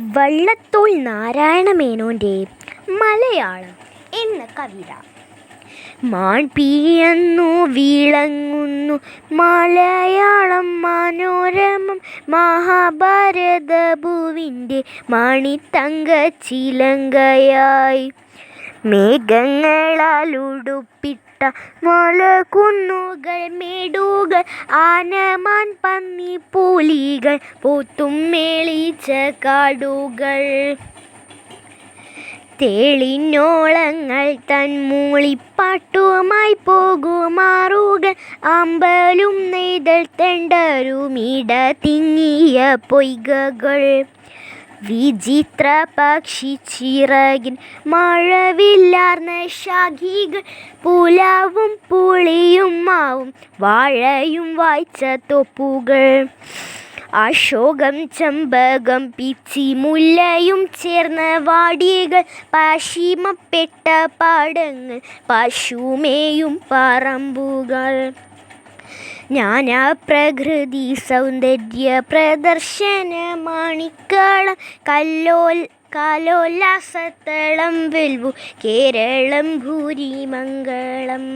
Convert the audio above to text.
വള്ളത്തോൾ നാരായണമേനോന്റെ മലയാളം എന്ന കവിത. മാൺപിയന്നു വിളങ്ങുന്നു മലയാളം മനോരമം മഹാഭാരത ഭൂവിന്റെ മണിത്തങ്ക ചിലങ്കയായി മേഘങ്ങളാൽ ഉടുപ്പിട്ട മലകുന്നുകൾ മേടുകൾ ആനമാൻ പന്നി പൂലികൾ പൂത്തും മേളിച്ച കാടുകൾ. തേളിനോളങ്ങൾ തൻ മൂളിപ്പാട്ടുമായി പോകുമാറുകൾ അമ്പലും നെയ്തൽ തെണ്ടരുമിട തിങ്ങിയ പൊയ്കകൾ. വിചിത്ര പക്ഷി ചിറകിൻ മഴവില്ലാർന്ന ശാഖികൾ പുലാവും പുളിയും മാവും വാഴയും വായിച്ച തൊപ്പുകൾ. അശോകം ചമ്പകം പിച്ചി മുല്ലയും ചേർന്ന വാടികൾ പശിമപ്പെട്ട പാടങ്ങൾ പശുമേയും പറമ്പുകൾ. ജ്ഞാന പ്രകൃതി സൗന്ദര്യ പ്രദർശന മണിക്കളം കല്ലോൽ കാലോല്ലാസത്തളം വെൽവു കേരളം ഭൂരിമംഗളം.